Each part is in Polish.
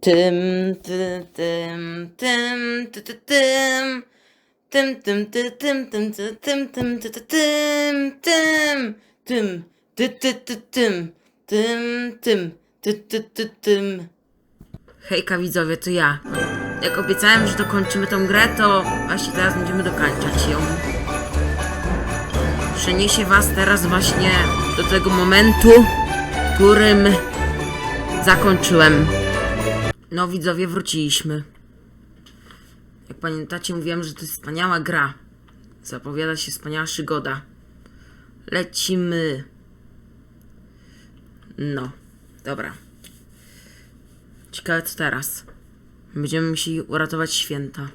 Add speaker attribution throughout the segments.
Speaker 1: Tym, ty, tym, tym, ty, ty, tym. Tym, tym, ty, tym, tym, ty, tym, tym, ty, ty, tym, tym, tym, ty, ty, ty, tym, tym, tym, ty, ty, ty, tym. Hejka widzowie, to ja. Jak obiecałem, że dokończymy tą grę, to właśnie teraz będziemy dokończać ją. Przeniesie was teraz właśnie do tego momentu, w którym zakończyłem. No widzowie, wróciliśmy. Jak pamiętacie, mówiłem, że to jest wspaniała gra. Zapowiada się wspaniała przygoda. Lecimy. No, dobra. Ciekawe co teraz. Będziemy musieli uratować święta.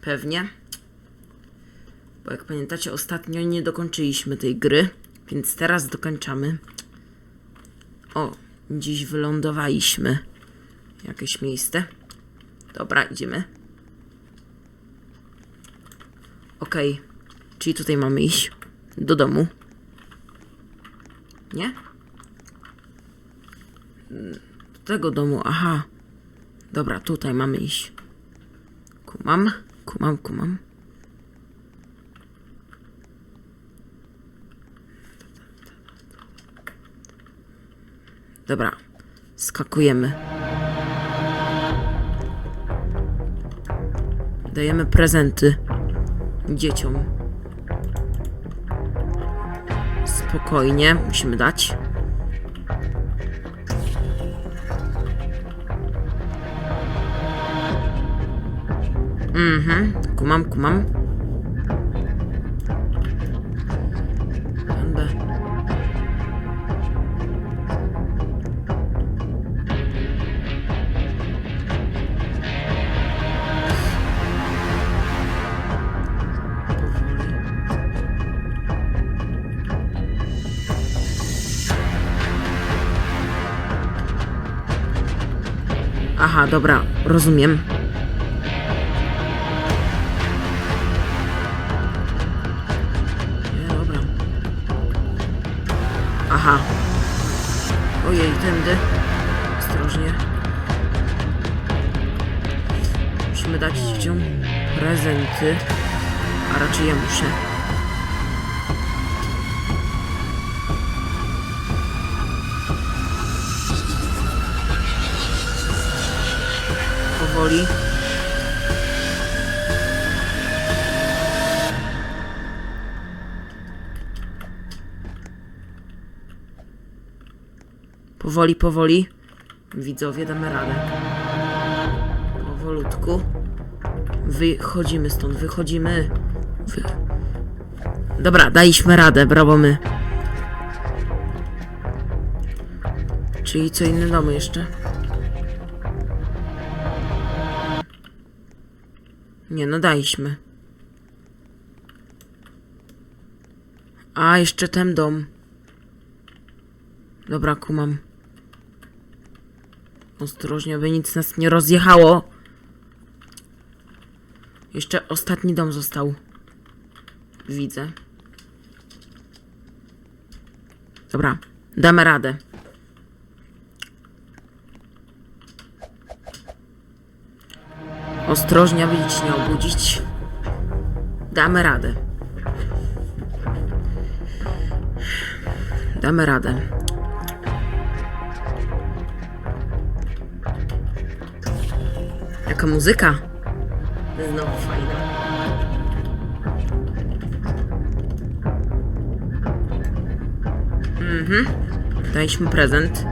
Speaker 1: Pewnie. Bo jak pamiętacie, ostatnio nie dokończyliśmy tej gry, więc teraz dokończamy. O, dziś wylądowaliśmy. Jakieś miejsce. Dobra, idziemy. Okej. Czyli tutaj mamy iść. Do domu. Nie? Do tego domu, aha. Dobra, tutaj mamy iść. Kumam, kumam, kumam. Dobra, skakujemy. Dajemy prezenty dzieciom. Spokojnie, musimy dać. Mhm, kumam, kumam. Dobra, rozumiem. Nie, dobra. Aha. Ojej, tędy. Ostrożnie. Musimy dać dzieciom prezenty. A raczej ja muszę. Powoli. Powoli. Widzowie, damy radę. Powolutku. Wychodzimy stąd, wychodzimy. Wy... Dobra, daliśmy radę, brawo my. Czyli co inne domy jeszcze? Nie, no daliśmy. A, jeszcze ten dom. Dobra, kumam. Ostrożnie, aby nic nas nie rozjechało. Jeszcze ostatni dom został. Widzę. Dobra, damy radę. Ostrożnie, aby nic nie obudzić. Damy radę. Damy radę. Jaka muzyka? Znowu fajna. Mhm. Daliśmy prezent.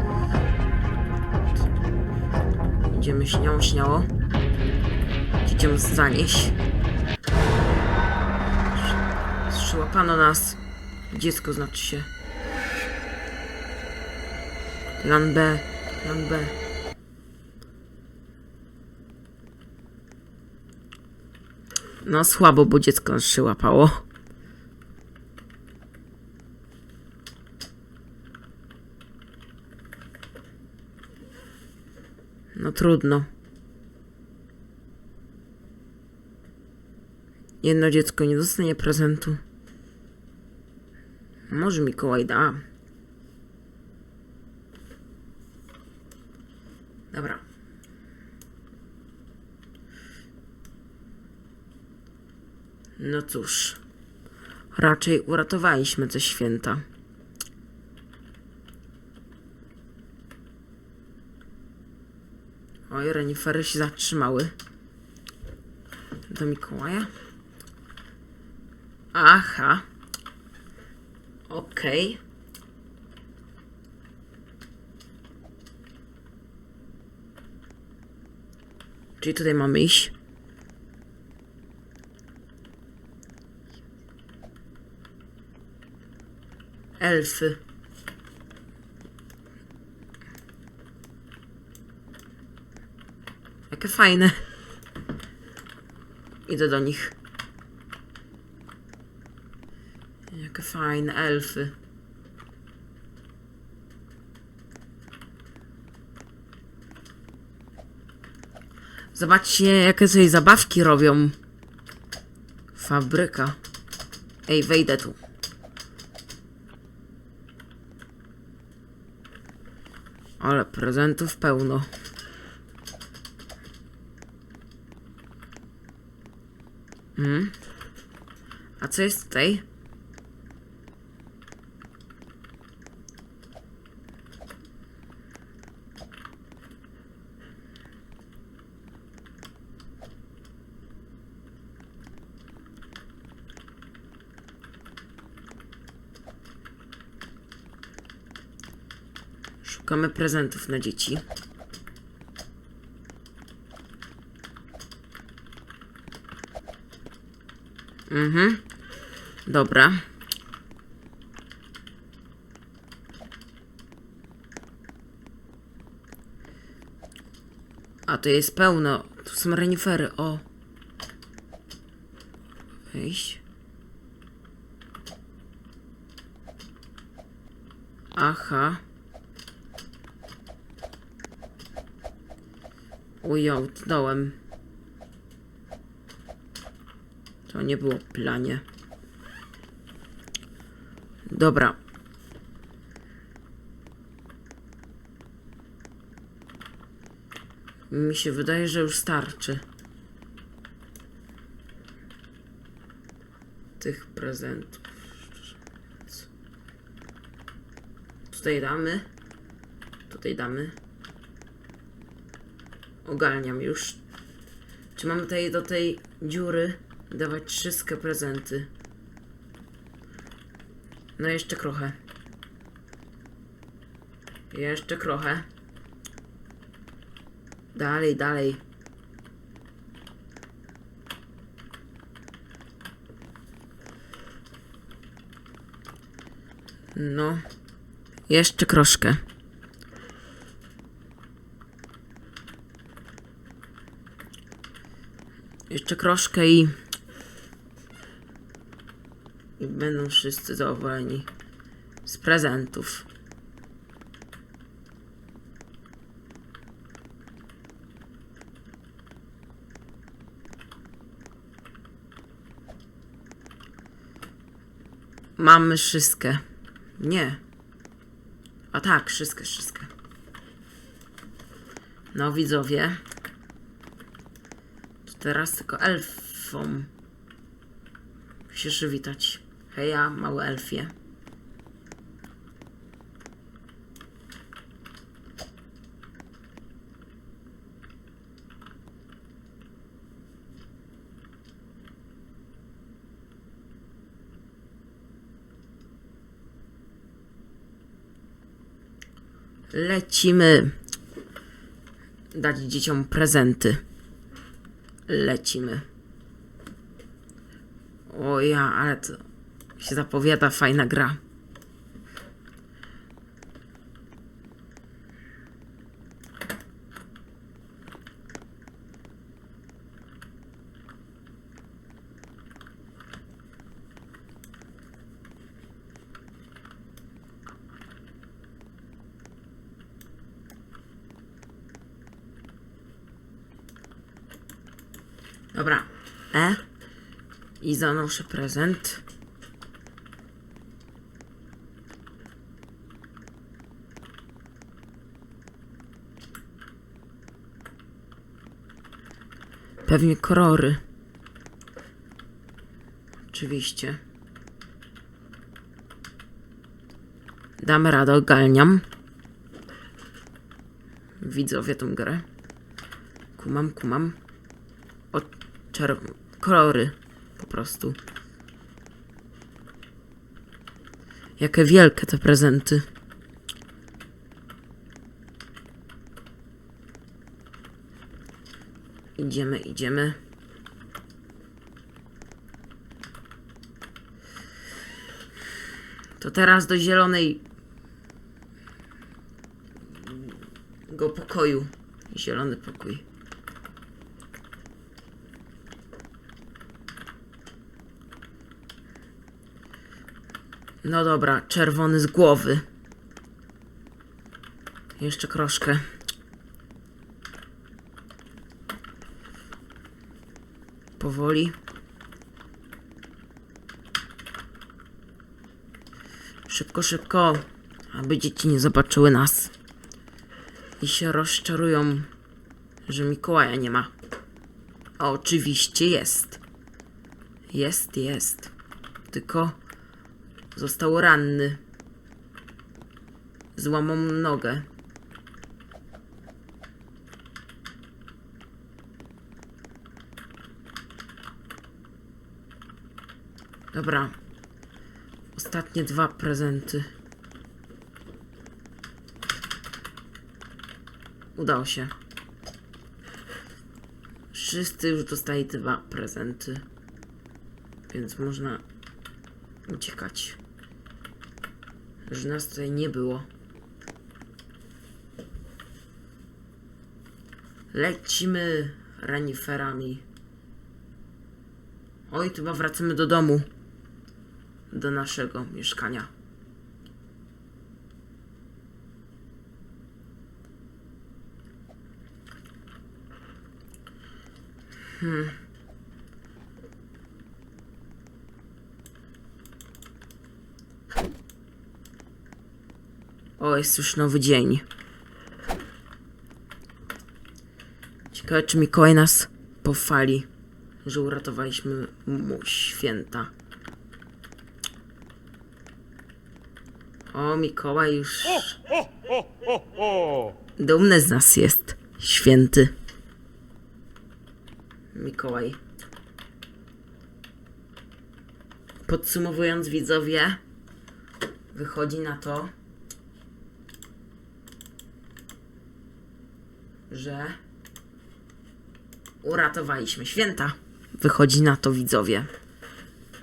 Speaker 1: Idziemy śmiało, śmiało. Idziemy zanieść. Przyłapano nas. Dziecko znaczy się. Plan B. Plan B. No słabo, bo dziecko nas przyłapało. No trudno. Jedno dziecko nie dostanie prezentu. Może Mikołaj da. Dobra. No cóż. Raczej uratowaliśmy te święta. Oj, renifery się zatrzymały. Do Mikołaja? Aha. Okej. Czyli tutaj mamy iść. Elfy. Jakie fajne. Idę do nich. Jakie fajne elfy. Zobaczcie, jakie sobie zabawki robią. Fabryka. Ej, wejdę tu. Ale prezentów pełno. Hmm? A co jest tutaj? Szukamy prezentów na dzieci. Mhm. Dobra. A to jest pełno. Tu są renifery. O. Wejść. Aha. Ujął dołem. To nie było planie. Dobra. Mi się wydaje, że już starczy. Tych prezentów. Tutaj damy. Tutaj damy. Ogarniam już. Czy mamy tutaj do tej dziury dawać wszystkie prezenty? No jeszcze trochę. Jeszcze trochę. Dalej, dalej. No. Jeszcze troszkę. Jeszcze troszkę i... I będą wszyscy zadowoleni. Z prezentów. Mamy wszystkie. Nie. A tak, wszystkie, wszystkie. No widzowie. Teraz tylko elfom się przywitać. Heja, mały elfie. Lecimy dać dzieciom prezenty. Lecimy. O ja, ale to się zapowiada fajna gra. Dobra. E. I zanoszę prezent. Pewnie korory. Oczywiście. Damy radę, ogarniam. Widzowie tą grę. Kumam, kumam. O, czerw... kolory. Po prostu. Jakie wielkie te prezenty. Idziemy, idziemy. To teraz do zielonej go pokoju. Zielony pokój. No dobra, czerwony z głowy. Jeszcze kroszkę. Powoli. Szybko, szybko, aby dzieci nie zobaczyły nas. I się rozczarują, że Mikołaja nie ma. A oczywiście jest. Jest, jest. Tylko został ranny. Złamał nogę. Dobra. Ostatnie dwa prezenty. Udało się. Wszyscy już dostali dwa prezenty. Więc można uciekać. Że nas tutaj nie było. Lecimy reniferami. Oj, chyba wracamy do domu. Do naszego mieszkania. O, jest już nowy dzień. Ciekawe, czy Mikołaj nas pochwali, że uratowaliśmy mu święta. O, Mikołaj już dumny z nas jest. Święty. Mikołaj. Podsumowując, widzowie, wychodzi na to, że uratowaliśmy święta. Wychodzi na to, widzowie.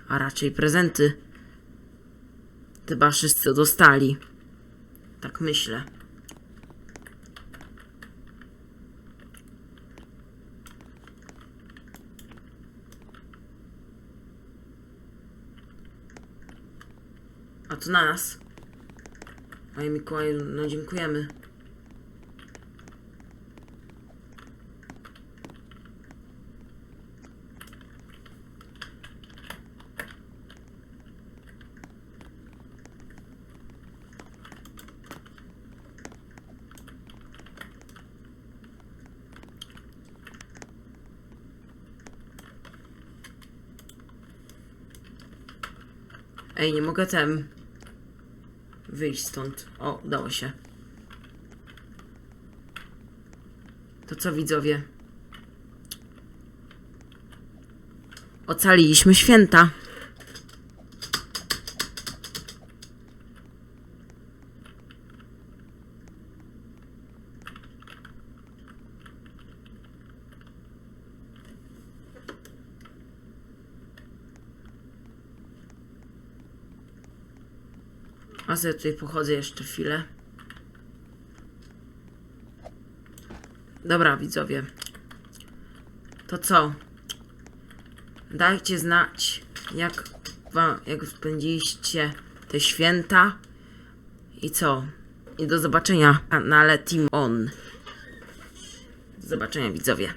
Speaker 1: A raczej prezenty. Chyba wszyscy dostali. Tak myślę. A to na nas. Panie Mikołaju, no dziękujemy. Ej, nie mogę tem wyjść stąd. O, udało się. To co widzowie? Ocaliliśmy święta. Sobie tutaj pochodzę jeszcze chwilę. Dobra, widzowie. To co? Dajcie znać, jak, wam, jak spędziliście te święta. I co? I do zobaczenia na Team On. Do zobaczenia, widzowie.